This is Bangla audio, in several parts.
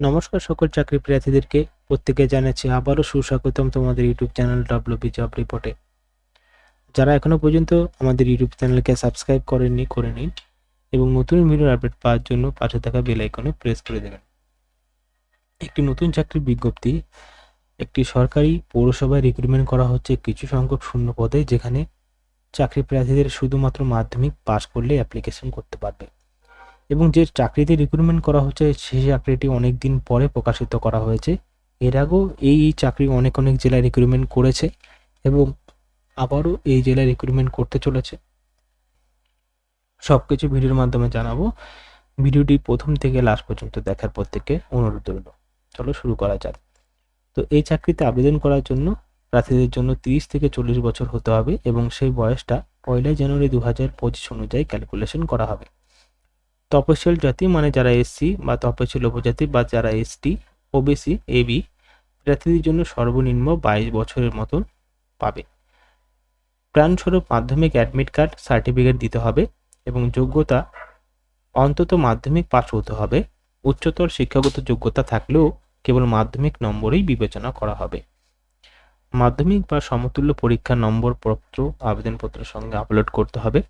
নমস্কার সকল চাকরি প্রার্থীদেরকে প্রত্যেকে জানাচ্ছি আবারও সুস্বাগতম তোমাদের ইউটিউব চ্যানেল ডাব্লিউবি জব রিপোর্টে যারা এখনও পর্যন্ত আমাদের ইউটিউব চ্যানেলকে সাবস্ক্রাইব করেননি, করে নিন এবং নতুন ভিডিওর আপডেট পাওয়ার জন্য পাশে থাকা বেল আইকনে প্রেস করে দেবেন। একটি নতুন চাকরির বিজ্ঞপ্তি, একটি সরকারি পৌরসভায় রিক্রুটমেন্ট করা হচ্ছে কিছু সংখ্যক শূন্য পদে যেখানে চাকরি প্রার্থীদের শুধুমাত্র মাধ্যমিক পাশ করলে অ্যাপ্লিকেশন করতে পারবে। এবং যে চাকরিতে রিক্রুটমেন্ট করা হচ্ছে সেই চাকরিটি অনেক দিন পরে প্রকাশিত করা হয়েছে। এর আগেও এই চাকরি অনেক অনেক জেলায় রিক্রুটমেন্ট করেছে এবং আবারও এই জেলায় রিক্রুটমেন্ট করতে চলেছে। সব কিছু ভিডিওর মাধ্যমে জানাব। ভিডিওটি প্রথম থেকে লাস্ট পর্যন্ত দেখার প্রত্যেককে অনুরোধ রইল। চলো শুরু করা যাক। তো এই চাকরিতে আবেদন করার জন্য প্রার্থীদের জন্য তিরিশ থেকে চল্লিশ বছর হতে হবে এবং সেই বয়সটা পয়লা জানুয়ারি দু হাজার পঁচিশ অনুযায়ী ক্যালকুলেশন করা হবে। তপশিল জাতি মানে যারা এসসি বা তপশিল উপজাতি বা যারা এসটি ওবিসি এবি প্রার্থীদের জন্য সর্বনিম্ন বাইশ বছরের মতন পাবে। প্রাণস্বরূপ মাধ্যমিক অ্যাডমিট কার্ড সার্টিফিকেট দিতে হবে এবং যোগ্যতা অন্তত মাধ্যমিক পাস হতে হবে। উচ্চতর শিক্ষাগত যোগ্যতা থাকলেও কেবল মাধ্যমিক নম্বরেই বিবেচনা করা হবে। মাধ্যমিক বা সমতুল্য পরীক্ষার নম্বর পত্র আবেদনপত্রের সঙ্গে আপলোড করতে হবে।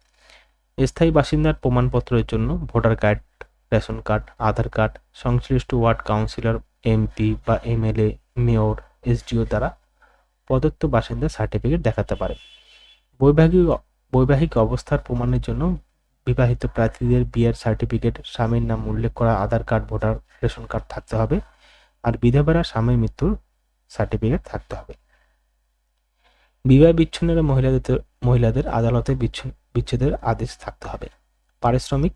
স্থায়ী বাসিন্দার প্রমাণপত্রের জন্য voter card, ration card, Aadhaar card, সংশ্লিষ্ট ওয়ার্ড কাউন্সিলর, এমপি বা এমএলএ, মেয়র, এসডিও দ্বারা প্রদত্ত বাসিন্দা সার্টিফিকেট দেখাতে পারে। বৈবাহিক বৈবাহিক অবস্থার প্রমাণের জন্য বিবাহিত প্রার্থীদের বিয়ের সার্টিফিকেট, স্বামীর নাম উল্লেখ করা, Aadhaar card, voter ration card থাকতে হবে আর বিধবারা স্বামীর মৃত্যুর সার্টিফিকেট থাকতে হবে। বিবাহ বিচ্ছিন্নরা মহিলাদের মহিলাদের আদালতে বিচ্ছেদের আদেশ থাকতে হবে। পারিশ্রমিক,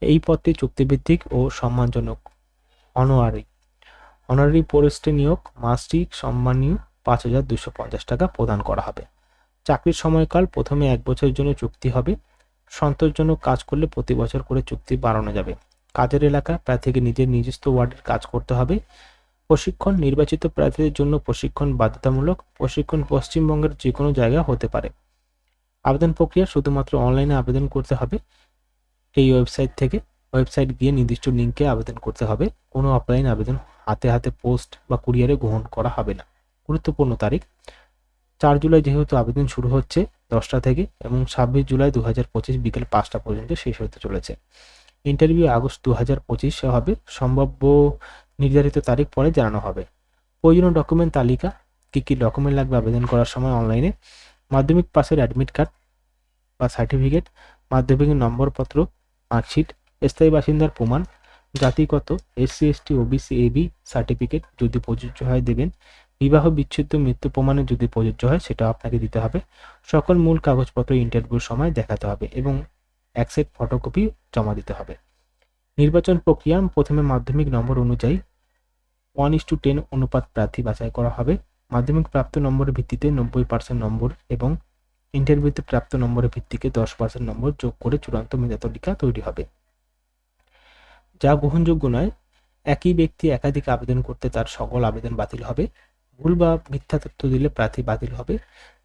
এই পদটি চুক্তিভিত্তিক ও সম্মানজনক। অনোয়ারি অনারি পোস্টে নিয়োগ মাসিক সম্মানীয় পাঁচ হাজার দুশো পঞ্চাশ টাকা প্রদান করা হবে। চাকরির সময়কাল প্রথমে এক বছরের জন্য চুক্তি হবে। সন্তোষজনক কাজ করলে প্রতি বছর করে চুক্তি বাড়ানো যাবে। কাজের এলাকা প্রার্থীকে নিজের নিজস্ব ওয়ার্ডের কাজ করতে হবে। প্রশিক্ষণ, নির্বাচিত প্রার্থীদের জন্য প্রশিক্ষণ বাধ্যতামূলক। প্রশিক্ষণ পশ্চিমবঙ্গের যে কোনো জায়গা হতে পারে। আবেদন প্রক্রিয়া শুধুমাত্র অনলাইনে আবেদন করতে হবে। এই ওয়েবসাইট থেকে ওয়েবসাইট গিয়ে নির্দিষ্ট লিঙ্কে আবেদন করতে হবে। কোনো অফলাইন আবেদন হাতে হাতে পোস্ট বা কুরিয়ারে গ্রহণ করা হবে না। গুরুত্বপূর্ণ তারিখ, চার জুলাই যেহেতু আবেদন শুরু হচ্ছে দশটা থেকে এবং ছাব্বিশ জুলাই দু হাজার পঁচিশ বিকেল পাঁচটা পর্যন্ত শেষ হতে চলেছে। ইন্টারভিউ আগস্ট দু হাজার পঁচিশে হবে। সম্ভাব্য নির্ধারিত তারিখ পরে জানানো হবে। প্রয়োজনীয় ডকুমেন্ট তালিকা, কী কী ডকুমেন্ট লাগবে আবেদন করার সময় অনলাইনে মাধ্যমিক পাসের অ্যাডমিট কার্ড বা সার্টিফিকেট মাধ্যমিকের নম্বরপত্র মার্কশিট স্থায়ী বাসিন্দার প্রমাণ জাতিগত SC ST OBC AB certificate যদি প্রযোজ্য হয় দেবেন, বিবাহ বিচ্ছেদ মৃত্যু প্রমাণে যদি প্রযোজ্য হয় সেটা আপনাকে দিতে হবে। সকল মূল কাগজপত্র ইন্টারভিউর সময় দেখাতে হবে এবং এক সেট ফটোকপি জমা দিতে হবে। নির্বাচন প্রক্রিয়া প্রথমে মাধ্যমিক নম্বর অনুযায়ী ওয়ান ইস টু টেন অনুপাত প্রার্থী বাছাই করা হবে। মাধ্যমিক প্রাপ্ত নম্বরের ভিত্তিতে নব্বই পার্সেন্ট নম্বর এবং ইন্টারভিউতে প্রাপ্ত নম্বরের ভিত্তিকে দশ পার্সেন্ট নম্বর যোগ করে চূড়ান্ত মেধা তালিকা তৈরি হবে। যা গ্রহণযোগ্য নয়, একই ব্যক্তি একাধিক আবেদন করতে তার সকল আবেদন বাতিল হবে, ভুল বা মিথ্যা তথ্য দিলে প্রার্থী বাতিল হবে,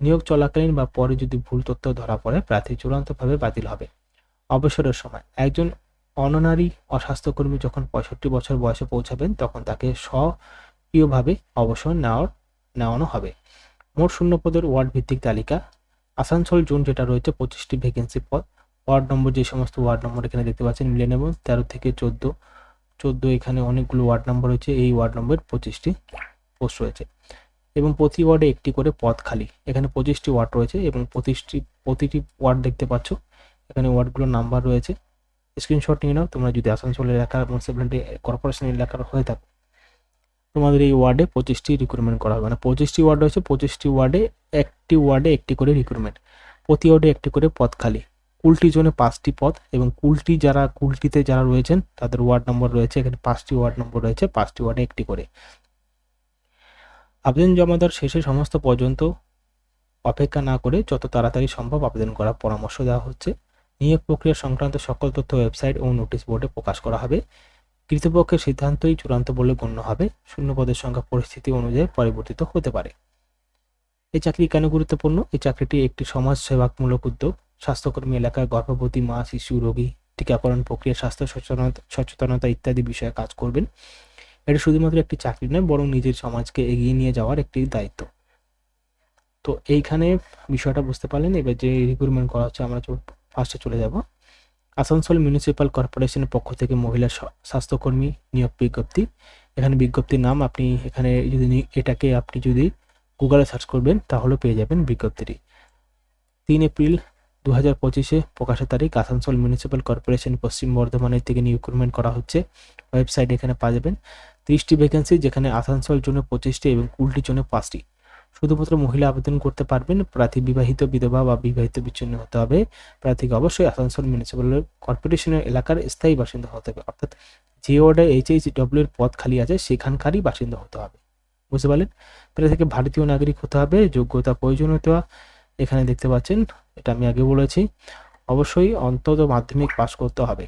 নিয়োগ চলাকালীন বা পরে যদি ভুল তথ্য ধরা পড়ে, প্রার্থী চূড়ান্তভাবে বাতিল হবে। অবসরের সময়, একজন অননারী অস্বাস্থ্যকর্মী যখন পঁয়ষট্টি বছর বয়সে পৌঁছাবেন, তখন তাকে স্বকীয়ভাবে অবসর নেওয়ার নেওয়ানো হবে। মোট শূন্য পদের ওয়ার্ড ভিত্তিক তালিকা। আসানসোল জোন যেটা রয়েছে, পঁচিশটি ভ্যাকেন্সি পদ। ওয়ার্ড নম্বর যে সমস্ত ওয়ার্ড নম্বর এখানে দেখতে পাচ্ছেন মিলে নেব তেরো থেকে চোদ্দ। চোদ্দ এখানে অনেকগুলো ওয়ার্ড নম্বর রয়েছে, এই ওয়ার্ড নম্বর পঁচিশটি পোস্ট রয়েছে। এবং প্রতি ওয়ার্ডে একটি করে পদ খালি। এখানে পঁচিশটি ওয়ার্ড রয়েছে এবং পঁচিশটি, প্রতিটি ওয়ার্ড দেখতে পাচ্ছ। এখানে ওয়ার্ডগুলোর নাম্বার রয়েছে। স্ক্রিনশট নিয়ে নাও, তোমরা যদি আসানসোল এলাকার মিউনিসিপ্যালিটি কর্পোরেশন এলাকার হয়ে থাকো। তোমাদের এই ওয়ার্ডে পঁচিশটি রিক্রুটমেন্ট করা হবে। মানে পঁচিশটি ওয়ার্ড রয়েছে, পঁচিশটি ওয়ার্ডে একটি ওয়ার্ডে একটি করে রিক্রুটমেন্ট প্রতি ওয়ার্ডে একটি করে পদ খালি। কুলটি জোনে পাঁচটি পদ এবং কুলটি যারা, কুলটিতে যারা রয়েছেন, তাদের ওয়ার্ড নম্বর রয়েছে, এখানে পাঁচটি ওয়ার্ড নম্বর রয়েছে, পাঁচটি ওয়ার্ডে একটি করে। আবেদন জমা দেওয়ার শেষে সমস্ত পর্যন্ত অপেক্ষা না করে যত তাড়াতাড়ি সম্ভব আবেদন করার পরামর্শ দেওয়া হচ্ছে। নিয়োগ প্রক্রিয়া সংক্রান্ত সকল তথ্য ওয়েবসাইট ও নোটিশ বোর্ডে প্রকাশ করা হবে। কৃতপক্ষের সিদ্ধান্তই চূড়ান্ত বলে গণ্য হবে। শূন্য পদের সংখ্যা পরিস্থিতি অনুযায়ী পরিবর্তিত হতে পারে। এই চাকরি কেন গুরুত্বপূর্ণ? এই চাকরিটি একটি সমাজ সেবামূলক উদ্যোগ। স্বাস্থ্যকর্মী এলাকায় গর্ভবতী মা, শিশু, রোগী, টিকাকরণ প্রক্রিয়া, স্বাস্থ্য সচেতনতা সচেতনতা ইত্যাদি বিষয়ে কাজ করবেন। এটা শুধুমাত্র একটি চাকরি নয়, বরং নিজের সমাজকে এগিয়ে নিয়ে যাওয়ার একটি দায়িত্ব। তো এইখানে বিষয়টা বুঝতে পারলেন। এবার যে রিক্রুটমেন্ট করা হচ্ছে, আমরা ফার্স্টে চলে যাব। আসানসোল মিউনিসিপ্যাল কর্পোরেশনের পক্ষ থেকে মহিলা স্বাস্থ্যকর্মী নিয়োগ বিজ্ঞপ্তি। এখানে বিজ্ঞপ্তির নাম আপনি এখানে যদি এটাকে আপনি যদি গুগলে সার্চ করবেন তাহলে পেয়ে যাবেন বিজ্ঞপ্তিটি। তিন এপ্রিল দু হাজার পঁচিশে প্রকাশের তারিখ, আসানসোল মিউনিসিপ্যাল কর্পোরেশন পশ্চিম বর্ধমানের থেকে রিক্রুটমেন্ট করা হচ্ছে। ওয়েবসাইট এখানে পাওয়া যাবেন। ত্রিশটি ভ্যাকেন্সি যেখানে আসানসোল জন্য পঁচিশটি এবং কুলটির জন্য পাঁচটি। শুধুমাত্র মহিলা আবেদন করতে পারবেন, প্রার্থী বিবাহিত, বিধবা বা বিবাহিত বিচ্ছিন্ন হতে হবে। প্রার্থীকে অবশ্যই আসানসোল মিউনিসিপ্যাল কর্পোরেশনের এলাকার স্থায়ী বাসিন্দা হতে হবে। অর্থাৎ যে ওয়ার্ডে এইচ এইচ ডব্লিউ এর পদ খালি আছে, সেখানকারই বাসিন্দা হতে হবে। বুঝতে পারলেন? প্রার্থীকে ভারতীয় নাগরিক হতে হবে, যোগ্যতা প্রয়োজনীয়তা এখানে দেখতে পাচ্ছেন, এটা আমি আগে বলেছি। অবশ্যই অন্তত মাধ্যমিক পাস করতে হবে।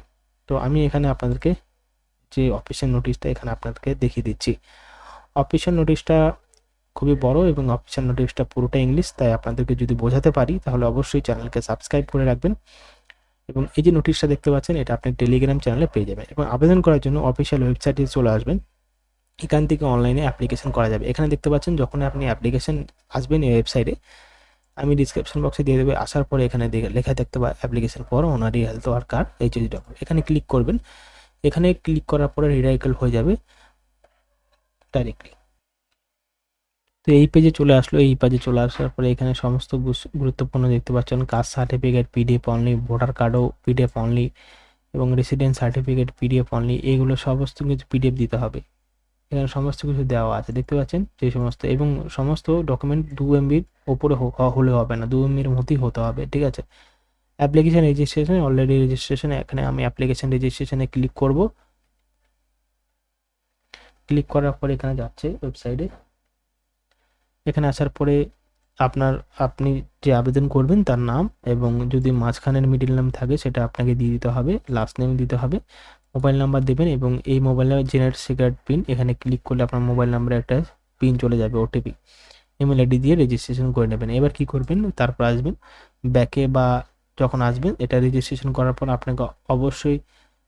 তো আমি এখানে আপনাদেরকে যে অফিসিয়াল নোটিশটা এখানে আপনাদেরকে দেখিয়ে দিচ্ছি। অফিসিয়াল নোটিশটা খুবই বড় এবং অফিসিয়াল নোটিশটা পুরোটা ইংলিশ তাই আপনাদেরকে যদি বোঝাতে পারি, তাহলে অবশ্যই চ্যানেলকে সাবস্ক্রাইব করে রাখবেন। এবং এই যে নোটিশটা দেখতে পাচ্ছেন, এটা আপনি টেলিগ্রাম চ্যানেলে পেয়ে যাবেন। এবং আবেদন করার জন্য অফিসিয়াল ওয়েবসাইটে চলে আসবেন। এখান থেকে অনলাইনে অ্যাপ্লিকেশন করা যাবে। এখানে দেখতে পাচ্ছেন, যখন আপনি অ্যাপ্লিকেশন আসবেন এই ওয়েবসাইটে আমি ডিসক্রিপশন বক্সে দিয়ে দেবো। আসার পরে এখানে লেখা দেখতে পাবেন application for honorary health worker H S W এখানে ক্লিক করবেন। এখানে ক্লিক করার পরে রিডাইকেল হয়ে যাবে ডাইরেক্টলি তো এই পেজে চলে আসলো, এই পেজে চলে আসার পরে এখানে সমস্ত গুরুত্বপূর্ণ দেখতে পাচ্ছেন caste certificate PDF only voter কার্ডও পিডিএফ অনলি এবং রেসিডেন্ট সার্টিফিকেট পিডিএফ অনলি এগুলো সমস্ত কিছু পিডিএফ দিতে হবে। এখানে সমস্ত কিছু দেওয়া আছে, দেখতে পাচ্ছেন? যে সমস্ত, এবং সমস্ত ডকুমেন্ট দু এমবির ওপরে হলে হবে না, দু এমবির মধ্যেই হতে হবে, ঠিক আছে? অ্যাপ্লিকেশান রেজিস্ট্রেশন অলরেডি রেজিস্ট্রেশন এখানে আমি অ্যাপ্লিকেশন রেজিস্ট্রেশনে ক্লিক করব। ক্লিক করার পর এখানে যাচ্ছে ওয়েবসাইটে এখানে আসার পরে আপনার, আপনি যে আবেদন করবেন তার নাম এবং যদি মাঝখানের মিডিল নাম থাকে সেটা আপনাকে দিয়ে দিতে হবে লাস্ট নেম দিতে হবে মোবাইল নাম্বার দেবেন এবং এই mobile number generate secret pin এখানে ক্লিক করলে আপনার মোবাইল নাম্বারে একটা পিন চলে যাবে ওটিপি ইমেল আইডি দিয়ে রেজিস্ট্রেশন করে নেবেন। এবার কি করবেন? তারপর আসবেন ব্যাকে বা যখন আসবেন, এটা রেজিস্ট্রেশন করার পর আপনাকে অবশ্যই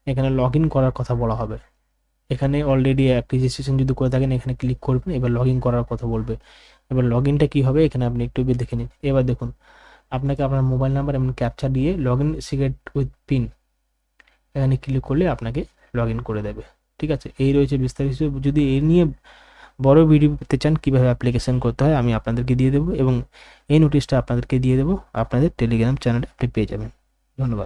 এখানে লগ করার কথা বলা হবে। এখানে অলরেডি অ্যাপ রেজিস্ট্রেশন যদি করে থাকেন, এখানে ক্লিক করবেন, এবার লগ করার কথা বলবে। এবার লগ ইনটা কী হবে? এখানে আপনি একটু দেখে নিন। এবার দেখুন, আপনাকে আপনার মোবাইল নাম্বার এবং ক্যাপচা দিয়ে log in secret with pin এখানে ক্লিক করলে আপনাকে লগ করে দেবে। ঠিক আছে? এই রয়েছে বিস্তারিত যদি এই নিয়ে বড় ভিডিও পেতে চান, কীভাবে অ্যাপ্লিকেশন করতে হয়, আমি আপনাদেরকে দিয়ে দেবো এবং এই নোটিশটা আপনাদেরকে দিয়ে দেবো। আপনাদের টেলিগ্রাম চ্যানেলে আপনি পেয়ে যাবেন। ধন্যবাদ।